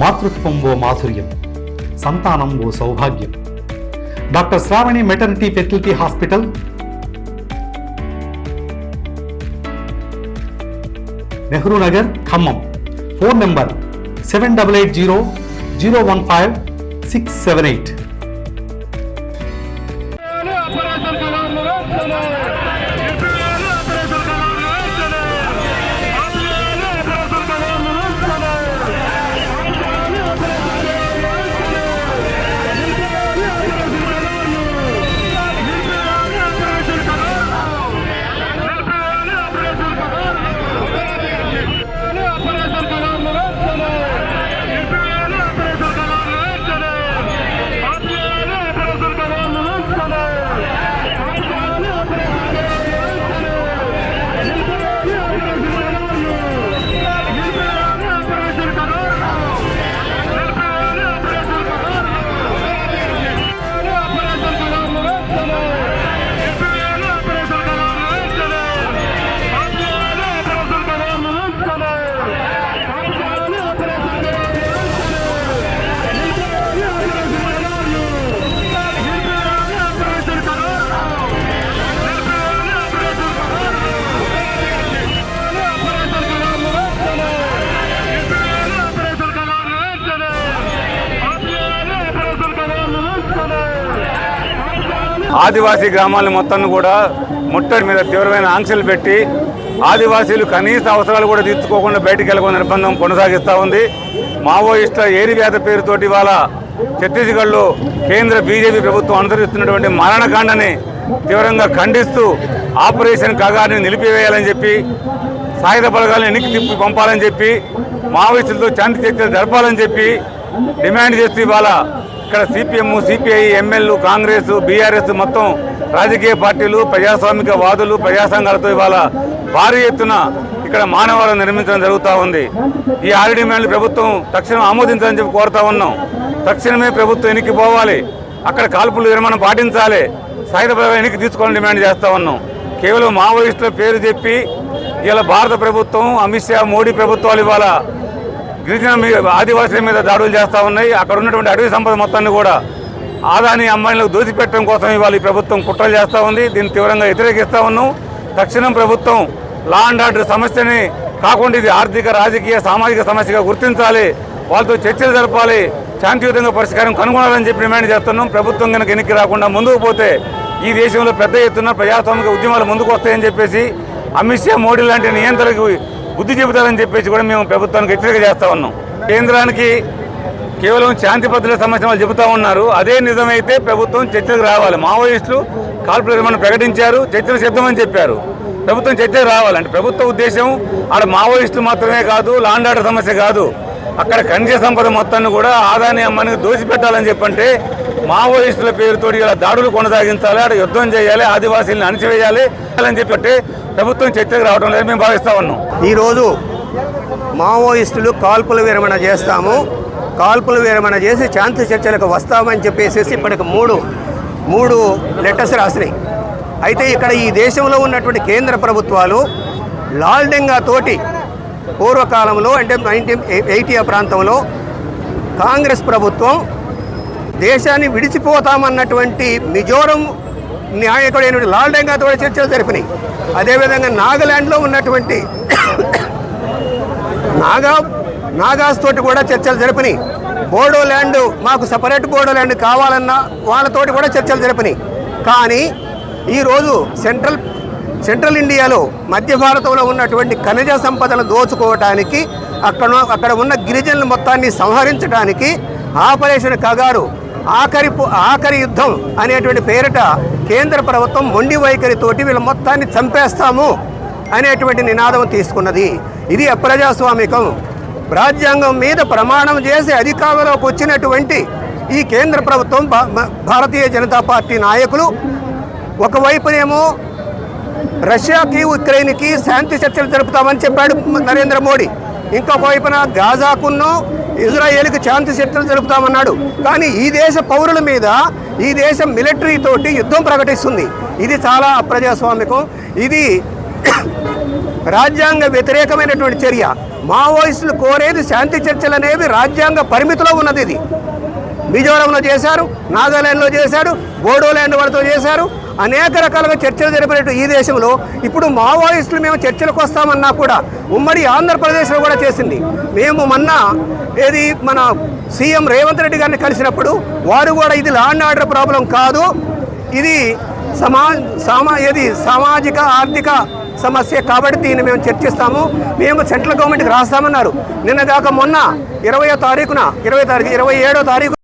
మాతృత్వం ఓ మాధుర్యం సంతానం ఓ సౌభాగ్యం. Doctor Sravani maternity facility hospital. Nehru Nagar Khammam. Phone number seven double eight zero zero one five six seven eight. Adivasi గ్రామాలను మొత్తాన్ని కూడా ముట్టడి మీద తీవ్రమైన ఆంక్షలు పెట్టి ఆదివాసీలు కనీస అవసరాలు కూడా తీర్చుకోకుండా బయటికి వెళ్ళకుండా నిర్బంధం కొనసాగిస్తూ ఉంది. మావోయిస్టుల ఏరివేత పేరుతోటి ఇవాళ ఛత్తీస్గఢ్లో కేంద్ర బీజేపీ ప్రభుత్వం అనుసరిస్తున్నటువంటి మరణకాండని తీవ్రంగా ఖండిస్తూ ఆపరేషన్ కగారిని నిలిపివేయాలని చెప్పి సాయుధ బలగాలను వెనక్కి తిప్పి పంపాలని చెప్పి మావోయిస్టులతో శాంతి చర్చలు జరపాలని చెప్పి డిమాండ్ చేస్తూ ఇవాళ ఇక్కడ CPM CPI MLA Congress BRS మొత్తం రాజకీయ పార్టీలు ప్రజాస్వామిక వాదులు ప్రజాసంఘాలతో ఇవాళ భారీ ఎత్తున ఇక్కడ మానవాళం నిర్మించడం జరుగుతూ ఉంది. ఈ ఆరు డిమాండ్లు ప్రభుత్వం తక్షణం ఆమోదించాలని చెప్పి కోరుతా ఉన్నాం. తక్షణమే ప్రభుత్వం ఎన్నికి పోవాలి. అక్కడ కాల్పులు నిర్మాణం పాటించాలి. సాయుధ బలం వెనక్కి తీసుకోవాలని డిమాండ్ చేస్తా ఉన్నాం. కేవలం మావోయిస్టుల పేరు చెప్పి ఇలా భారత ప్రభుత్వం అమిత్ షా మోడీ ప్రభుత్వాలు ఇవాళ గిరిజన మీద ఆదివాసుల మీద దాడులు చేస్తూ ఉన్నాయి. అక్కడ ఉన్నటువంటి అడవి సంపద మొత్తాన్ని కూడా ఆదాని అమ్మాయిలకు దోచిపెట్టడం కోసం ఇవాళ ఈ ప్రభుత్వం కుట్రలు చేస్తూ ఉంది. దీన్ని తీవ్రంగా వ్యతిరేకిస్తూ ఉన్నాం. తక్షణం ప్రభుత్వం లా అండ్ ఆర్డర్ సమస్యని కాకుండా ఇది ఆర్థిక రాజకీయ సామాజిక సమస్యగా గుర్తించాలి. వాళ్ళతో చర్చలు జరపాలి. శాంతియుతంగా పరిష్కారం కనుగొనాలని చెప్పి డిమాండ్ చేస్తున్నాం. ప్రభుత్వం కనుక ఎన్నిక రాకుండా ముందుకు పోతే ఈ దేశంలో పెద్ద ఎత్తున ప్రజాస్వామిక ఉద్యమాలు ముందుకు వస్తాయని చెప్పేసి అమిత్ షా మోడీ లాంటి నియంత్రణకు బుద్ధి చెబుతారని చెప్పేసి కూడా మేము ప్రభుత్వానికి హెచ్చరిక చేస్తా ఉన్నాం. కేంద్రానికి కేవలం శాంతి భద్రతల సమస్య వాళ్ళు చెబుతా ఉన్నారు. అదే నిజమైతే ప్రభుత్వం చర్చలకు రావాలి. మావోయిస్టులు కాల్పుల విరమణ ప్రకటించారు. చర్చలు సిద్ధమని చెప్పారు. ప్రభుత్వం చర్చకు రావాలంటే ప్రభుత్వ ఉద్దేశం ఆడ మావోయిస్టులు మాత్రమే కాదు లాండ్ ఆర్డర్ సమస్య కాదు. అక్కడ ఖనిజ సంపద మొత్తాన్ని కూడా ఆదాని అమ్మని దోచిపెట్టాలని చెప్పంటే మావోయిస్టుల పేరుతో ఇలా దాడులు కొనసాగించాలి ఆడ యుద్ధం చేయాలి ఆదివాసీలను అణిచివేయాలి అని చెప్పి ప్రభుత్వం చర్చకు రావడం లేదు మేము భావిస్తూ ఉన్నాం. ఈరోజు మావోయిస్టులు కాల్పుల విరమణ చేస్తాము. కాల్పుల విరమణ చేసి శాంతి చర్చలకు వస్తామని చెప్పేసి ఇప్పటికి మూడు మూడు లెటర్స్ రాసినాయి. అయితే ఇక్కడ ఈ దేశంలో ఉన్నటువంటి కేంద్ర ప్రభుత్వాలు లాల్డెంగా తోటి పూర్వకాలంలో అంటే నైన్టీన్ ఎయిటీ ప్రాంతంలో కాంగ్రెస్ ప్రభుత్వం దేశాన్ని విడిచిపోతామన్నటువంటి మిజోరం నాయకుడైన లాల్డెంగా తోటి చర్చలు జరిపినాయి. అదేవిధంగా నాగాలాండ్లో ఉన్నటువంటి నాగా నాగాస్ తోటి కూడా చర్చలు జరిపినాయి. బోడోల్యాండ్ మాకు సపరేట్ బోడోల్యాండ్ కావాలన్నా వాళ్ళతోటి కూడా చర్చలు జరిపినాయి. కానీ ఈరోజు సెంట్రల్ సెంట్రల్ ఇండియాలో మధ్య భారతంలో ఉన్నటువంటి ఖనిజ సంపదను దోచుకోవటానికి అక్కడ అక్కడ ఉన్న గిరిజనుల మొత్తాన్ని సంహరించడానికి ఆపరేషన్ కగారు ఆఖరి ఆఖరి యుద్ధం అనేటువంటి పేరిట కేంద్ర ప్రభుత్వం మొండి వైఖరితోటి వీళ్ళ మొత్తాన్ని చంపేస్తాము అనేటువంటి నినాదం తీసుకున్నది. ఇది అప్రజాస్వామికం రాజ్యాంగం మీద ప్రమాణం చేసి అధికారంలోకి వచ్చినటువంటి ఈ కేంద్ర ప్రభుత్వం భా- భారతీయ జనతా పార్టీ నాయకులు. ఒకవైపునేమో రష్యాకి ఉక్రెయిన్కి శాంతి చర్చలు జరుపుతామని చెప్పాడు నరేంద్ర మోడీ. ఇంకొక వైపున గాజాకున్నో ఇజ్రాయేల్కి శాంతి చర్చలు జరుపుతామన్నాడు కానీ ఈ దేశ పౌరుల మీద ఈ దేశం మిలిటరీ తోటి యుద్ధం ప్రకటిస్తుంది. ఇది చాలా అప్రజాస్వామికం. ఇది రాజ్యాంగ వ్యతిరేకమైనటువంటి చర్య. మావోయిస్టులు కోరేది శాంతి చర్చలు అనేవి రాజ్యాంగ పరిమితిలో ఉన్నది ఇది. మిజోరంలో చేశారు నాగాలాండ్లో చేశారు బోడోల్యాండ్ వాళ్ళతో చేశారు అనేక రకాలుగా చర్చలు జరిపినట్టు ఈ దేశంలో ఇప్పుడు మావోయిస్టులు మేము చర్చలకు వస్తామన్నా కూడా ఉమ్మడి ఆంధ్రప్రదేశ్లో కూడా చేసింది. మేము మొన్న ఏది మన సీఎం రేవంత్ రెడ్డి గారిని కలిసినప్పుడు వారు కూడా ఇది లా అండ్ ఆర్డర్ ప్రాబ్లం కాదు. ఇది సమా సమా ఏది సామాజిక ఆర్థిక సమస్య కాబట్టి దీన్ని మేము చర్చిస్తాము. మేము సెంట్రల్ గవర్నమెంట్కి రాస్తామన్నారు. నిన్న దాకా మొన్న ఇరవయో తారీఖున ఇరవై తారీఖు ఇరవై ఏడో తారీఖు